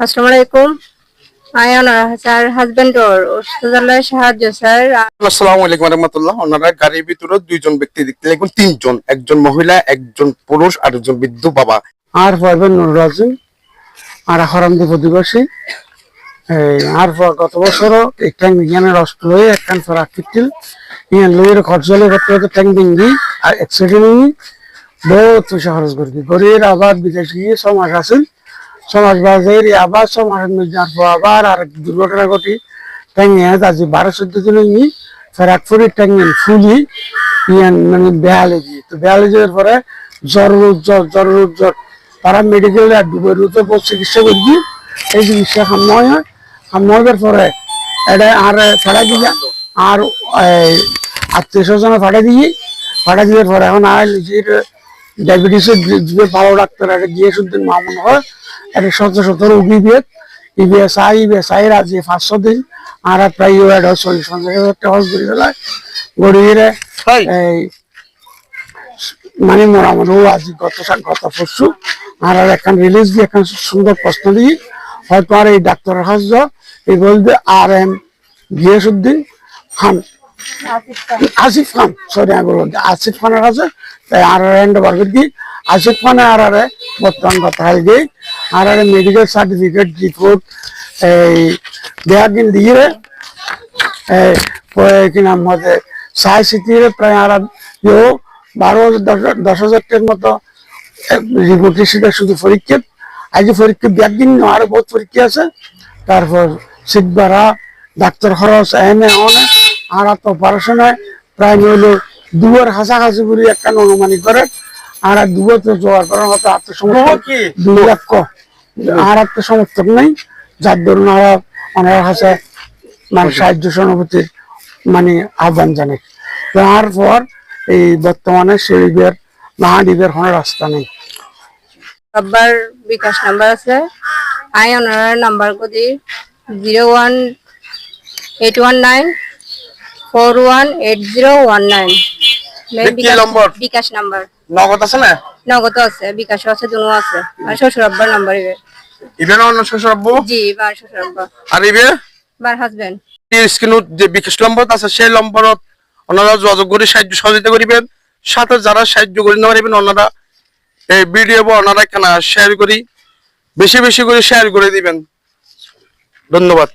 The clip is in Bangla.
আসসালামু আলাইকুম আই স্যার হাজবেন্ড ওর ওষুধালয় সাহায্য স্যার আসসালামু আলাইকুম রহমতুল্লাহ ওনারা গাড়ির ভিতরে দুইজন ব্যক্তি দেখতে তিনজন একজন মহিলা একজন পুরুষ আর একজন বৃদ্ধ বাবা। আর পারবেন নুরুল আজিম আর অধিবাসী আর গত বছরও এই ট্যাঙ্ক বিজ্ঞানের অস্ত্র হয়ে একখান ফের আকৃতিল ইয়ান লইয়ের খরচলে করতে হতে ট্যাঙ্ক ডিঙ্গি আর অ্যাক্সিডেন্ট বহুত পয়সা খরচ গরিবের আবার বিদেশ গিয়ে সমাজ আসেন সমাজ বাজার আবার সমাজ যার আবার আর দুর্ঘটনা ঘটি। ট্যাঙ্ক নিয়ে আজি বারো চোদ্দ দিন নি ফের এক ফুরি ট্যাঙ্ক ফুলি, ইয়ান মানে বেহালে গিয়ে। তো বেহালে যাওয়ার পরে জ্বর জ্বর জ্বর জ্বর। তারা মেডিকেলে আর দুবার রুতে চিকিৎসা করবি এই চিকিৎসা সামনে হয়। সামনে পরে এটা আর ফাড়া দিয়ে আর আত্মীয় স্বজন ফাড়া দিয়ে ফাড়া দিয়ে পরে এখন আর নিজের ডায়াবেটিসের যে ভালো ডাক্তার এটা গিয়ে শুধু মামুন হয় এটা শত শত রোগী বিয়ে ইবিএস আই ইবিএস আই রাজি পাঁচশো দিন আর প্রায় চল্লিশ পঞ্চাশ হাজার টাকা এই মানে ও আজ গত গত পরশু আর আর একখান রিলিজ দিয়ে একখান সুন্দর প্রশ্ন দিয়ে হয়তো আর এই ডাক্তারের হাজ এই বলবে আর এম গিয়াসুদ্দিন খান। আসিফ খান। সরি আমি বলব আসিফ খানের কাছে এন্ড বার্গেট দিয়ে আসিফ খানে আর আর বর্তমান কথা গিয়ে আর আর মেডিকেল সার্টিফিকেট রিপোর্ট এই দেওয়ার দিন দিয়ে কি নাম মধ্যে সাই সিটির প্রায় আর ইয়ে বারো দশ দশ হাজার টাকার মতো রিপোর্ট সেটা শুধু পরীক্ষা। আজ পরীক্ষা ব্যাগ দিন আরও বহুত পরীক্ষা আছে। তারপর সিট ভাড়া ডাক্তার খরচ এনে অনে আর অপারেশনে প্রায় হইল দুয়ার হাসাহাসি বলে একটা অনুমানিক করে আর দুয়ার তো জোয়ার করার মতো আত্মসমর্থক দুই লক্ষ আর আত্মসমর্থক নেই যার দরুন আর ওনার কাছে মানে সাহায্য সহানুভূতির মানে আহ্বান জানাই তারপর এই বর্তমানে শিল্পের মহাদ্বীপের কোনো রাস্তা নেই। আব্বার বিকাশ নাম্বার আছে। আই অনার number কদি zero one eight one nine four one eight zero one nine. নম্বর? বিকাশ নাম্বার। নগদ আছে না? নগদ আছে বিকাশ আছে দুনো আছে। আর শ্বশুর আব্বার নাম্বার ইবে। ইভেন অন্য শ্বশুর আব্বু জি বার শ্বশুর আব্বা আর ইবে? বার হাজবেন্ড স্ক্রিনত যে বিকাশ নম্বর আছে সেই নম্বরত ওনারা যোগাযোগ করে সাহায্য সহযোগিতা করিবেন। সাথে যারা সাহায্য করে নিতে পারবেন ওনারা এই ভিডিও বা ওনারা কেনা শেয়ার করি। বেশি বেশি করে শেয়ার করে দিবেন। ধন্যবাদ।